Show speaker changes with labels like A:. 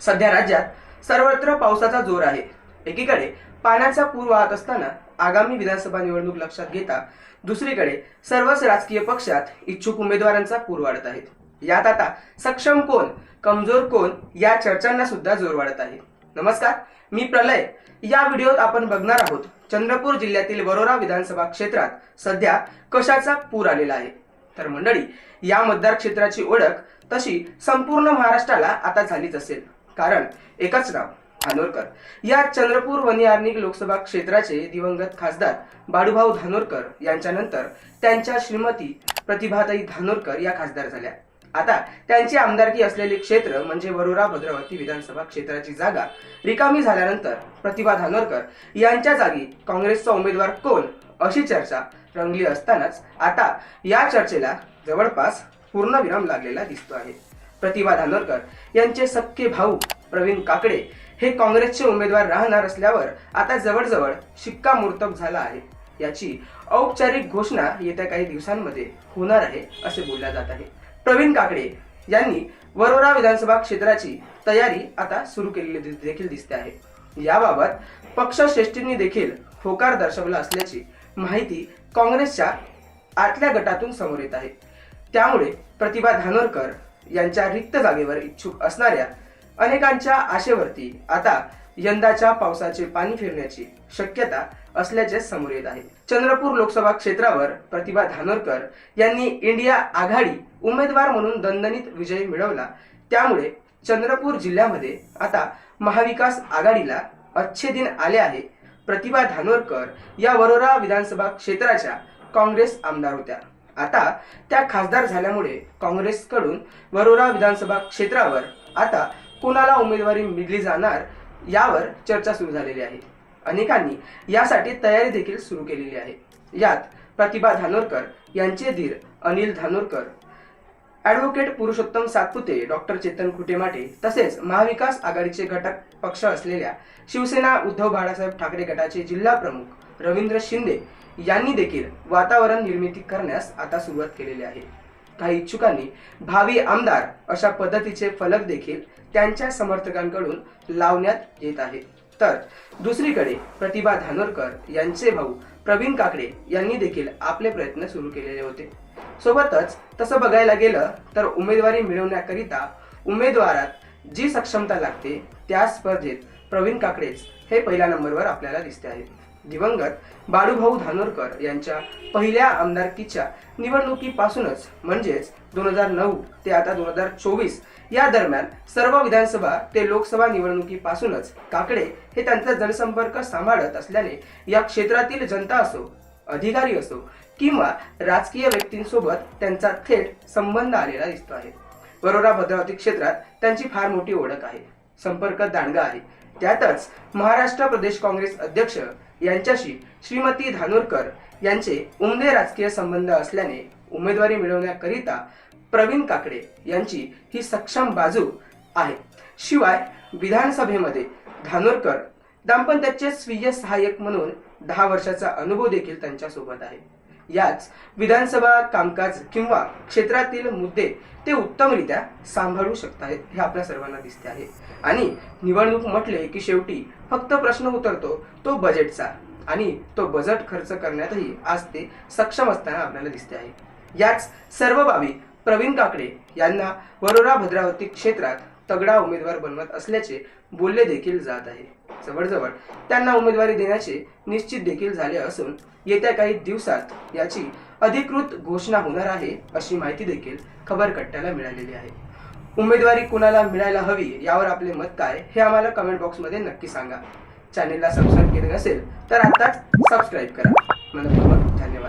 A: सध्या राज्यात सर्वत्र पावसाचा जोर आहे. एकीकडे पाण्याचा पूर वाहत असताना आगामी विधानसभा निवडणूक लक्षात घेता दुसरीकडे सर्वच राजकीय पक्षात इच्छुक उमेदवारांचा पूर वाढत आहे. यात आता सक्षम कोण कमजोर कोण या चर्चांना सुद्धा जोर वाढत आहे. नमस्कार मी प्रलय. या व्हिडिओत आपण बघणार आहोत चंद्रपूर जिल्ह्यातील वरोरा विधानसभा क्षेत्रात सध्या कशाचा पूर आलेला आहे. तर मंडळी या मतदार क्षेत्राची ओळख तशी संपूर्ण महाराष्ट्राला आता झालीच असेल. कारण एकच नाव धानोरकर. या चंद्रपूर वनियार्निक लोकसभा क्षेत्राचे दिवंगत खासदार बाळूभाऊ धानोरकर यांच्यानंतर त्यांच्या श्रीमती प्रतिभाताई धानोरकर या खासदार झाल्या. आता त्यांची आमदारकी असलेले क्षेत्र म्हणजे वरोरा भद्रावती विधानसभा क्षेत्राची जागा रिकामी झाल्यानंतर प्रतिभा धानोरकर यांच्या जागी काँग्रेसचा उमेदवार कोण अशी चर्चा रंगली असतानाच आता या चर्चेला जवळपास पूर्णविराम लागलेला दिसतो आहे. प्रतिभा धानोरकर यांचे सख्खे भाऊ प्रवीण काकडे हे काँग्रेसचे उमेदवार राहणार असल्यावर आता जवळजवळ शिक्कामोर्तब झाला आहे. याची औपचारिक घोषणा येत्या काही दिवसांमध्ये होणार आहे असे बोलल्या जात आहे. प्रवीण काकडे यांनी वरोरा विधानसभा क्षेत्राची तयारी आता सुरू केलेली देखील दिसते आहे. याबाबत पक्षश्रेष्ठींनी देखील होकार दर्शवला असल्याची माहिती काँग्रेसच्या आतल्या गटातून समोर येत आहे. त्यामुळे प्रतिभा धानोरकर यांच्या रिक्त जागेवर इच्छुक असणाऱ्या अनेकांच्या आशेवरती आता यंदाच्या पावसाचे पाणी फिरण्याची शक्यता असल्याचे समोर येत आहे. चंद्रपूर लोकसभा क्षेत्रावर प्रतिभा धानोरकर यांनी इंडिया आघाडी उमेदवार म्हणून दणदणीत विजय मिळवला. त्यामुळे चंद्रपूर जिल्ह्यामध्ये आता महाविकास आघाडीला अच्छे दिन आले आहे. प्रतिभा धानोरकर या वरोरा विधानसभा क्षेत्राच्या काँग्रेस आमदार होत्या. आता त्या खासदार झाल्यामुळे काँग्रेसकडून वरोरा विधानसभा क्षेत्रावर आता कोणाला उमेदवारी मिळली जाणार यावर चर्चा सुरू झालेली आहे. अनेकांनी यासाठी तयारी देखील सुरू केलेली आहे. यात प्रतिभा धानोरकर यांचे धीर अनिल धानोरकर ॲडव्होकेट पुरुषोत्तम सातपुते डॉक्टर चेतन खुटेमाटे तसेच महाविकास आघाडीचे घटक पक्ष असलेल्या शिवसेना उद्धव बाळासाहेब ठाकरे गटाचे जिल्हा प्रमुख रवींद्र शिंदे यांनी देखील वातावरण निर्मिती करण्यास आता सुरुवात केलेली आहे. काही इच्छुकांनी भावी आमदार अशा पद्धतीचे फलक देखील त्यांच्या समर्थकांकडून लावण्यात येत आहे. तर दुसरीकडे प्रतिभा धानोरकर यांचे भाऊ प्रवीण काकडे यांनी देखील आपले प्रयत्न सुरू केलेले होते. सोबतच तसं बघायला गेलं तर उमेदवारी मिळवण्याकरिता उमेदवारात जी सक्षमता लागते त्या स्पर्धेत प्रवीण काकडेच हे पहिल्या नंबरवर आपल्याला दिसते आहेत दिवंगत बाळूभाऊ धानोरकर यांच्या पहिल्या आमदारकीच्या निवडणुकीपासूनच म्हणजेच दोन हजार नऊ ते आता दोन हजार चोवीस या दरम्यान सर्व विधानसभा ते लोकसभा निवडणुकीपासूनच काकडे हे त्यांचा जनसंपर्क सांभाळत असल्याने या क्षेत्रातील जनता असो अधिकारी असो किंवा राजकीय व्यक्तींसोबत त्यांचा थेट संबंध आलेला दिसतो आहे. वरोरा भद्रावती क्षेत्रात त्यांची फार मोठी ओळख आहे. संपर्क दांडगा आहे. त्यातच महाराष्ट्र प्रदेश काँग्रेस अध्यक्ष यांच्याशी श्रीमती धानोरकर यांचे उमदे राजकीय संबंध असल्याने उमेदवारी मिळवण्याकरिता प्रवीण काकडे यांची ही सक्षम बाजू आहे. शिवाय विधानसभेमध्ये धानोरकर दाम्पत्याचे स्वीय सहाय्यक म्हणून दहा वर्षाचा अनुभव देखील त्यांच्यासोबत आहे. याच विधानसभा कामकाज किंवा क्षेत्रातील मुद्दे ते उत्तमरित्या सांभाळू शकतायत हे आपल्या सर्वांना दिसते आहे. आणि निवडणूक म्हटले की शेवटी फक्त प्रश्न उतरतो तो बजेटचा आणि तो बजेट खर्च करण्यातही आज ते सक्षम असताना आपल्याला दिसते आहे. याच सर्व बाबी प्रवीण काकडे यांना वरोरा भद्रावती क्षेत्रात तगडा उमेदवार बनवत असल्याचे बोलले देखील जात आहे. जवळजवळ त्यांना उमेदवारी देण्याचे निश्चित देखील झाले असून येत्या काही दिवसात याची अधिकृत घोषणा होणार आहे अशी माहिती देखील खबरकट्ट्याला मिळालेली आहे. उमेदवारी कुणाला मिळायला हवी यावर आपले मत काय हे आम्हाला कमेंट बॉक्समध्ये नक्की सांगा. चॅनेलला सबस्क्राईब केले नसेल तर आताच सबस्क्राईब करा. मनपूर्वक धन्यवाद.